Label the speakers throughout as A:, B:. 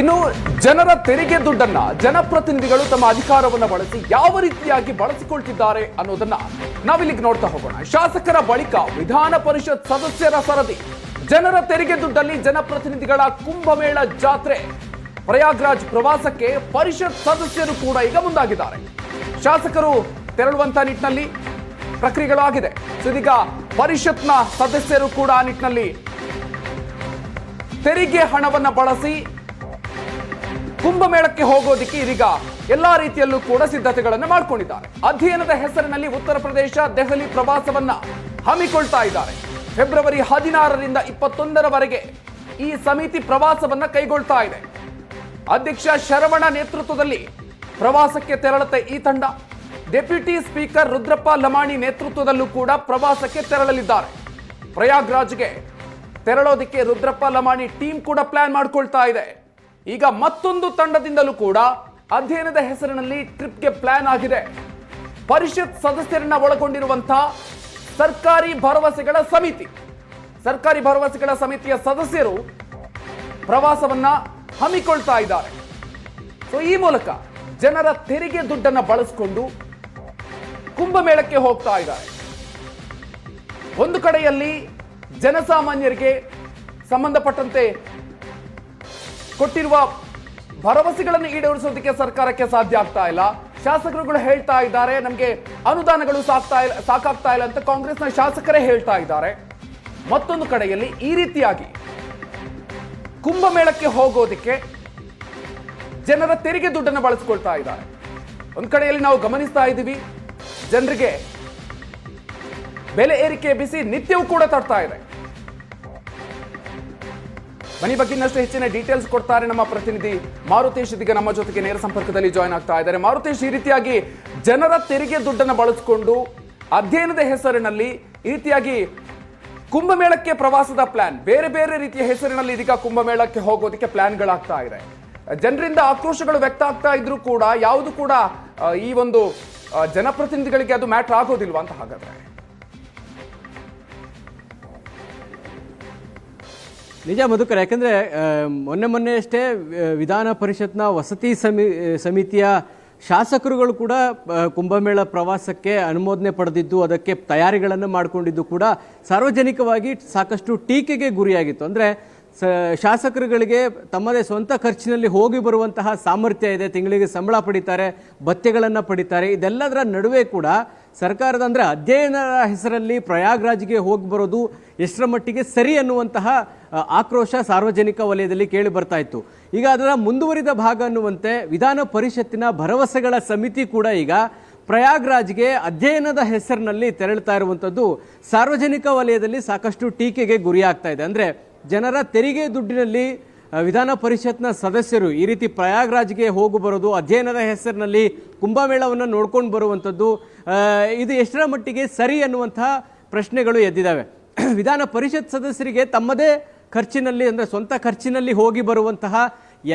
A: ಇನ್ನು ಜನರ ತೆರಿಗೆ ದುಡ್ಡನ್ನ ಜನಪ್ರತಿನಿಧಿಗಳು ತಮ್ಮ ಅಧಿಕಾರವನ್ನು ಬಳಸಿ ಯಾವ ರೀತಿಯಾಗಿ ಬಳಸಿಕೊಳ್ತಿದ್ದಾರೆ ಅನ್ನೋದನ್ನ ನಾವಿಲ್ಲಿಗೆ ನೋಡ್ತಾ ಹೋಗೋಣ. ಶಾಸಕರ ಬಳಿಕ ವಿಧಾನ ಪರಿಷತ್ ಸದಸ್ಯರ ಸರದಿ. ಜನರ ತೆರಿಗೆ ದುಡ್ಡಲ್ಲಿ ಜನಪ್ರತಿನಿಧಿಗಳ ಕುಂಭಮೇಳ ಜಾತ್ರೆ. ಪ್ರಯಾಗ್ರಾಜ್ ಪ್ರವಾಸಕ್ಕೆ ಪರಿಷತ್ ಸದಸ್ಯರು ಕೂಡ ಈಗ ಮುಂದಾಗಿದ್ದಾರೆ. ಶಾಸಕರು ತೆರಳುವಂತ ನಿಟ್ಟಿನಲ್ಲಿ ಪ್ರಕ್ರಿಯೆಗಳು ಆಗಿದೆ ಸೊ ಪರಿಷತ್ನ ಸದಸ್ಯರು ಕೂಡ ಆ ನಿಟ್ಟಿನಲ್ಲಿ ತೆರಿಗೆ ಹಣವನ್ನು ಬಳಸಿ ಕುಂಭಮೇಳಕ್ಕೆ ಹೋಗೋದಿಕ್ಕೆ ಇದೀಗ ಎಲ್ಲಾ ರೀತಿಯಲ್ಲೂ ಕೂಡ ಸಿದ್ಧತೆಗಳನ್ನು ಮಾಡಿಕೊಂಡಿದ್ದಾರೆ. ಅಧ್ಯಯನದ ಹೆಸರಿನಲ್ಲಿ ಉತ್ತರ ಪ್ರದೇಶ, ದೆಹಲಿ ಪ್ರವಾಸವನ್ನ ಹಮ್ಮಿಕೊಳ್ತಾ ಇದ್ದಾರೆ. ಫೆಬ್ರವರಿ ಹದಿನಾರರಿಂದ ಇಪ್ಪತ್ತೊಂದರವರೆಗೆ ಈ ಸಮಿತಿ ಪ್ರವಾಸವನ್ನ ಕೈಗೊಳ್ತಾ ಇದೆ. ಅಧ್ಯಕ್ಷ ಶರವಣ ನೇತೃತ್ವದಲ್ಲಿ ಪ್ರವಾಸಕ್ಕೆ ತೆರಳುತ್ತೆ ಈ ತಂಡ. ಡೆಪ್ಯೂಟಿ ಸ್ಪೀಕರ್ ರುದ್ರಪ್ಪ ಲಮಾಣಿ ನೇತೃತ್ವದಲ್ಲೂ ಕೂಡ ಪ್ರವಾಸಕ್ಕೆ ತೆರಳಲಿದ್ದಾರೆ. ಪ್ರಯಾಗ್ರಾಜ್ಗೆ ತೆರಳೋದಕ್ಕೆ ರುದ್ರಪ್ಪ ಲಮಾಣಿ ಟೀಮ್ ಕೂಡ ಪ್ಲಾನ್ ಮಾಡ್ಕೊಳ್ತಾ ಇದೆ. ಈಗ ಮತ್ತೊಂದು ತಂಡದಿಂದಲೂ ಕೂಡ ಅಧ್ಯಯನದ ಹೆಸರಿನಲ್ಲಿ ಟ್ರಿಪ್ಗೆ ಪ್ಲಾನ್ ಆಗಿದೆ. ಪರಿಷತ್ ಸದಸ್ಯರನ್ನ ಒಳಗೊಂಡಿರುವಂತಹ ಸರ್ಕಾರಿ ಭರವಸೆಗಳ ಸಮಿತಿ. ಸರ್ಕಾರಿ ಭರವಸೆಗಳ ಸಮಿತಿಯ ಸದಸ್ಯರು ಪ್ರವಾಸವನ್ನ ಹಮ್ಮಿಕೊಳ್ತಾ ಇದ್ದಾರೆ. ಸೊ ಈ ಮೂಲಕ ಜನರ ತೆರಿಗೆ ದುಡ್ಡನ್ನು ಬಳಸಿಕೊಂಡು ಕುಂಭಮೇಳಕ್ಕೆ ಹೋಗ್ತಾ ಇದ್ದಾರೆ. ಒಂದು ಕಡೆಯಲ್ಲಿ ಜನಸಾಮಾನ್ಯರಿಗೆ ಸಂಬಂಧಪಟ್ಟಂತೆ ಕೊಟ್ಟಿರುವ ಭರವಸೆಗಳನ್ನು ಈಡೇರಿಸೋದಕ್ಕೆ ಸರ್ಕಾರಕ್ಕೆ ಸಾಧ್ಯ ಆಗ್ತಾ ಇಲ್ಲ. ಶಾಸಕರುಗಳು ಹೇಳ್ತಾ ಇದ್ದಾರೆ, ನಮಗೆ ಅನುದಾನಗಳು ಸಾಕ್ತಾ ಇಲ್ಲ, ಸಾಕಾಗ್ತಾ ಇಲ್ಲ ಅಂತ ಕಾಂಗ್ರೆಸ್ನ ಶಾಸಕರೇ ಹೇಳ್ತಾ ಇದ್ದಾರೆ. ಮತ್ತೊಂದು ಕಡೆಯಲ್ಲಿ ಈ ರೀತಿಯಾಗಿ ಕುಂಭಮೇಳಕ್ಕೆ ಹೋಗೋದಕ್ಕೆ ಜನರ ತೆರಿಗೆ ದುಡ್ಡನ್ನು ಬಳಸ್ಕೊಳ್ತಾ ಇದ್ದಾರೆ. ಒಂದು ಕಡೆಯಲ್ಲಿ ನಾವು ಗಮನಿಸ್ತಾ ಇದ್ದೀವಿ ಜನರಿಗೆ ಬೆಲೆ ಏರಿಕೆ ಬಿಸಿ ನಿತ್ಯವೂ ಕೂಡ ತರ್ತಾ ಇದೆ. ಮನಿ ಬಗ್ಗೆ ಇನ್ನಷ್ಟು ಹೆಚ್ಚಿನ ಡೀಟೇಲ್ಸ್ ಕೊಡ್ತಾರೆ ನಮ್ಮ ಪ್ರತಿನಿಧಿ ಮಾರುತೇಶ್ ಇದೀಗ ನಮ್ಮ ಜೊತೆಗೆ ನೇರ ಸಂಪರ್ಕದಲ್ಲಿ ಜಾಯ್ನ್ ಆಗ್ತಾ ಇದ್ದಾರೆ. ಮಾರುತೇಶ್ ಈ ರೀತಿಯಾಗಿ ಜನರ ತೆರಿಗೆ ದುಡ್ಡನ್ನು ಬಳಸಿಕೊಂಡು ಅಧ್ಯಯನದ ಹೆಸರಿನಲ್ಲಿ ಈ ರೀತಿಯಾಗಿ ಕುಂಭಮೇಳಕ್ಕೆ ಪ್ರವಾಸದ ಪ್ಲಾನ್ ಬೇರೆ ಬೇರೆ ರೀತಿಯ ಹೆಸರಿನಲ್ಲಿ ಇದೀಗ ಕುಂಭಮೇಳಕ್ಕೆ ಹೋಗೋದಕ್ಕೆ ಪ್ಲಾನ್ಗಳಾಗ್ತಾ ಇದೆ. ಜನರಿಂದ ಆಕ್ರೋಶಗಳು ವ್ಯಕ್ತ ಆಗ್ತಾ ಇದ್ರೂ ಕೂಡ, ಯಾವುದು ಕೂಡ ಈ ಒಂದು ಜನಪ್ರತಿನಿಧಿಗಳಿಗೆ ಅದು ಮ್ಯಾಟ್ರ್ ಆಗೋದಿಲ್ವಾ ಅಂತ ಹಾಗಾದ್ರೆ?
B: ನಿಜ ಮಧುಕರ್, ಯಾಕಂದ್ರೆ ಮೊನ್ನೆ ಮೊನ್ನೆ ಅಷ್ಟೇ ವಿಧಾನ ಪರಿಷತ್ನ ವಸತಿ ಸಮಿ ಸಮಿತಿಯ ಶಾಸಕರುಗಳು ಕೂಡ ಕುಂಭಮೇಳ ಪ್ರವಾಸಕ್ಕೆ ಅನುಮೋದನೆ ಪಡೆದಿದ್ದು, ಅದಕ್ಕೆ ತಯಾರಿಗಳನ್ನು ಮಾಡಿಕೊಂಡಿದ್ದು ಕೂಡ ಸಾರ್ವಜನಿಕವಾಗಿ ಸಾಕಷ್ಟು ಟೀಕೆಗೆ ಗುರಿಯಾಗಿತ್ತು. ಅಂದ್ರೆ ಸ, ಶಾಸಕರುಗಳಿಗೆ ತಮ್ಮದೇ ಸ್ವಂತ ಖರ್ಚಿನಲ್ಲಿ ಹೋಗಿ ಬರುವಂತಹ ಸಾಮರ್ಥ್ಯ ಇದೆ. ತಿಂಗಳಿಗೆ ಸಂಬಳ ಪಡಿತಾರೆ, ಭತ್ಯೆಗಳನ್ನು ಪಡಿತಾರೆ. ಇದೆಲ್ಲದರ ನಡುವೆ ಕೂಡ ಸರ್ಕಾರದ ಅಂದರೆ ಅಧ್ಯಯನದ ಹೆಸರಲ್ಲಿ ಪ್ರಯಾಗ್ರಾಜ್ಗೆ ಹೋಗಿ ಬರೋದು ಎಷ್ಟರ ಮಟ್ಟಿಗೆ ಸರಿ ಅನ್ನುವಂತಹ ಆಕ್ರೋಶ ಸಾರ್ವಜನಿಕ ವಲಯದಲ್ಲಿ ಕೇಳಿ ಬರ್ತಾ ಇತ್ತು. ಈಗ ಅದರ ಮುಂದುವರಿದ ಭಾಗ ಅನ್ನುವಂತೆ ವಿಧಾನ ಪರಿಷತ್ತಿನ ಭರವಸೆಗಳ ಸಮಿತಿ ಕೂಡ ಈಗ ಪ್ರಯಾಗ್ರಾಜ್ಗೆ ಅಧ್ಯಯನದ ಹೆಸರಿನಲ್ಲಿ ತೆರಳುತ್ತಾ ಇರುವಂಥದ್ದು ಸಾರ್ವಜನಿಕ ವಲಯದಲ್ಲಿ ಸಾಕಷ್ಟು ಟೀಕೆಗೆ ಗುರಿಯಾಗ್ತಾ ಇದೆ. ಅಂದರೆ ಜನರ ತೆರಿಗೆ ದುಡ್ಡಿನಲ್ಲಿ ವಿಧಾನ ಪರಿಷತ್ನ ಸದಸ್ಯರು ಈ ರೀತಿ ಪ್ರಯಾಗ್ರಾಜ್ಗೆ ಹೋಗು ಬರೋದು, ಅಧ್ಯಯನದ ಹೆಸರಿನಲ್ಲಿ ಕುಂಭಮೇಳವನ್ನು ನೋಡ್ಕೊಂಡು ಬರುವಂಥದ್ದು ಇದು ಎಷ್ಟರ ಮಟ್ಟಿಗೆ ಸರಿ ಅನ್ನುವಂಥ ಪ್ರಶ್ನೆಗಳು ಎದ್ದಿದ್ದಾವೆ. ವಿಧಾನ ಪರಿಷತ್ ಸದಸ್ಯರಿಗೆ ತಮ್ಮದೇ ಖರ್ಚಿನಲ್ಲಿ, ಅಂದರೆ ಸ್ವಂತ ಖರ್ಚಿನಲ್ಲಿ ಹೋಗಿ ಬರುವಂತಹ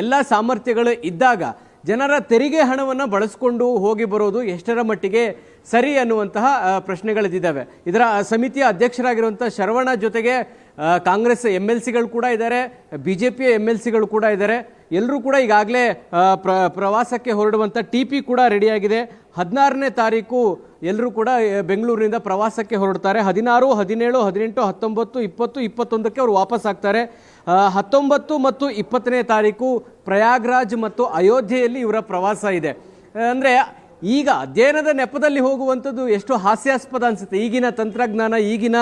B: ಎಲ್ಲ ಸಾಮರ್ಥ್ಯಗಳು ಇದ್ದಾಗ ಜನರ ತೆರಿಗೆ ಹಣವನ್ನು ಬಳಸಿಕೊಂಡು ಹೋಗಿ ಬರೋದು ಎಷ್ಟರ ಮಟ್ಟಿಗೆ ಸರಿ ಅನ್ನುವಂತಹ ಪ್ರಶ್ನೆಗಳಿದ್ದಾವೆ ಇದರ ಸಮಿತಿಯ ಅಧ್ಯಕ್ಷರಾಗಿರುವಂಥ ಶರವಣ ಜೊತೆಗೆ ಕಾಂಗ್ರೆಸ್ ಎಂ ಎಲ್ ಸಿಗಳು ಕೂಡ ಇದ್ದಾರೆ ಬಿ ಜೆ ಪಿಯ ಎಂ ಎಲ್ ಸಿಗಳು ಕೂಡ ಇದ್ದಾರೆ. ಎಲ್ಲರೂ ಕೂಡ ಈಗಾಗಲೇ ಪ್ರ, ಪ್ರವಾಸಕ್ಕೆ ಹೊರಡುವಂಥ ಟಿ ಪಿ ಕೂಡ ರೆಡಿಯಾಗಿದೆ. ಹದಿನಾರನೇ ತಾರೀಕು ಎಲ್ಲರೂ ಕೂಡ ಬೆಂಗಳೂರಿನಿಂದ ಪ್ರವಾಸಕ್ಕೆ ಹೊರಡ್ತಾರೆ. ಹದಿನಾರು, ಹದಿನೇಳು, ಹದಿನೆಂಟು, ಹತ್ತೊಂಬತ್ತು, ಇಪ್ಪತ್ತು, ಇಪ್ಪತ್ತೊಂದಕ್ಕೆ ಅವರು ವಾಪಸ್ ಆಗ್ತಾರೆ. ಹತ್ತೊಂಬತ್ತು ಮತ್ತು ಇಪ್ಪತ್ತನೇ ತಾರೀಕು ಪ್ರಯಾಗ್ರಾಜ್ ಮತ್ತು ಅಯೋಧ್ಯೆಯಲ್ಲಿ ಇವರ ಪ್ರವಾಸ ಇದೆ. ಅಂದರೆ ಈಗ ಅಧ್ಯಯನದ ನೆಪದಲ್ಲಿ ಹೋಗುವಂಥದ್ದು ಎಷ್ಟು ಹಾಸ್ಯಾಸ್ಪದ ಅನಿಸುತ್ತೆ. ಈಗಿನ ತಂತ್ರಜ್ಞಾನ, ಈಗಿನ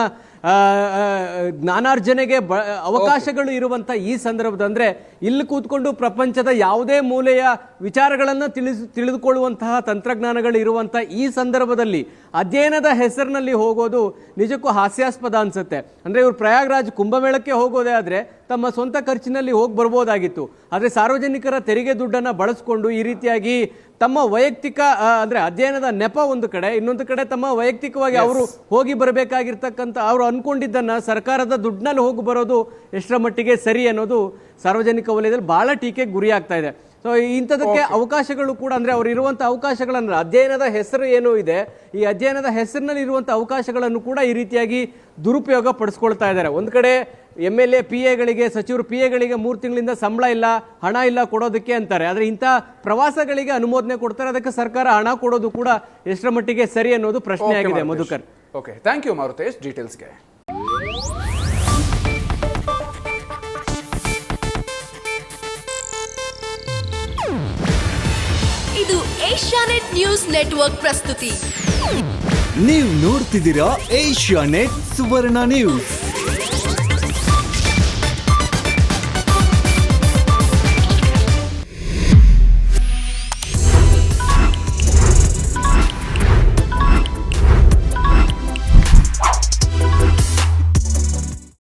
B: ಜ್ಞಾನಾರ್ಜನೆಗೆ ಬ ಅವಕಾಶಗಳು ಇರುವಂಥ ಈ ಸಂದರ್ಭದ ಅಂದರೆ ಇಲ್ಲಿ ಕೂತ್ಕೊಂಡು ಪ್ರಪಂಚದ ಯಾವುದೇ ಮೂಲೆಯ ವಿಚಾರಗಳನ್ನು ತಿಳಿಸ್ ತಿಳಿದುಕೊಳ್ಳುವಂತಹ ತಂತ್ರಜ್ಞಾನಗಳು ಇರುವಂಥ ಈ ಸಂದರ್ಭದಲ್ಲಿ ಅಧ್ಯಯನದ ಹೆಸರಿನಲ್ಲಿ ಹೋಗೋದು ನಿಜಕ್ಕೂ ಹಾಸ್ಯಾಸ್ಪದ ಅನಿಸುತ್ತೆ. ಅಂದರೆ ಇವರು ಪ್ರಯಾಗ್ರಾಜ್ ಕುಂಭಮೇಳಕ್ಕೆ ಹೋಗೋದೇ ಆದರೆ ತಮ್ಮ ಸ್ವಂತ ಖರ್ಚಿನಲ್ಲಿ ಹೋಗಿ ಬರ್ಬೋದಾಗಿತ್ತು. ಆದರೆ ಸಾರ್ವಜನಿಕರ ತೆರಿಗೆ ದುಡ್ಡನ್ನು ಬಳಸ್ಕೊಂಡು ಈ ರೀತಿಯಾಗಿ ತಮ್ಮ ವೈಯಕ್ತಿಕ ಅಂದರೆ ಅಂದ್ರೆ ಅಧ್ಯಯನದ ನೆಪ ಒಂದು ಕಡೆ ಇನ್ನೊಂದು ಕಡೆ ತಮ್ಮ ವೈಯಕ್ತಿಕವಾಗಿ ಅವರು ಹೋಗಿ ಬರಬೇಕಾಗಿರ್ತಕ್ಕಂಥ ಅವರು ಅನ್ಕೊಂಡಿದ್ದನ್ನ ಸರ್ಕಾರದ ದುಡ್ಡಿನಲ್ಲಿ ಹೋಗಿ ಬರೋದು ಎಷ್ಟರ ಮಟ್ಟಿಗೆ ಸರಿ ಅನ್ನೋದು ಸಾರ್ವಜನಿಕ ವಲಯದಲ್ಲಿ ಭಾಳ ಟೀಕೆಗೆ ಗುರಿ ಆಗ್ತಾ ಇದೆ. ಸೊ ಇಂಥದಕ್ಕೆ ಅವಕಾಶಗಳು ಕೂಡ ಅಂದರೆ ಅವ್ರು ಇರುವಂಥ ಅವಕಾಶಗಳನ್ನು ಅಧ್ಯಯನದ ಹೆಸರು ಏನೂ ಇದೆ ಈ ಅಧ್ಯಯನದ ಹೆಸರಿನಲ್ಲಿ ಇರುವಂಥ ಅವಕಾಶಗಳನ್ನು ಕೂಡ ಈ ರೀತಿಯಾಗಿ ದುರುಪಯೋಗ ಪಡಿಸ್ಕೊಳ್ತಾ ಇದ್ದಾರೆ. ಒಂದು ಕಡೆ ಎಂ ಎಲ್ ಎ ಪಿ ಎಗಳಿಗೆ ಸಚಿವರು ಪಿ ಎಗಳಿಗೆ ಮೂರು ತಿಂಗಳಿಂದ ಸಂಬಳ ಇಲ್ಲ ಹಣ ಇಲ್ಲ ಕೊಡೋದಕ್ಕೆ ಅಂತಾರೆ. ಆದರೆ ಇಂಥ ಪ್ರವಾಸಗಳಿಗೆ ಅನುಮೋದನೆ ಕೊಡ್ತಾರೆ ಅದಕ್ಕೆ ಸರ್ಕಾರ ಹಣ ಕೊಡೋದು ಕೂಡ ಎಷ್ಟರ ಮಟ್ಟಿಗೆ ಸರಿ ಅನ್ನೋದು ಪ್ರಶ್ನೆ ಆಗಿದೆ Madhukar.
A: Okay thank you Maruthesh ಡೀಟೇಲ್ಸ್ಗೆ
C: ಇದು ಏಷ್ಯಾನೆಟ್ ನ್ಯೂಸ್ ನೆಟ್ವರ್ಕ್ ಪ್ರಸ್ತುತಿ.
D: ನೀವು ನೋಡ್ತಿದ್ದೀರಾ ಏಷ್ಯಾ ನೆಟ್ ಸುವರ್ಣ ನ್ಯೂಸ್.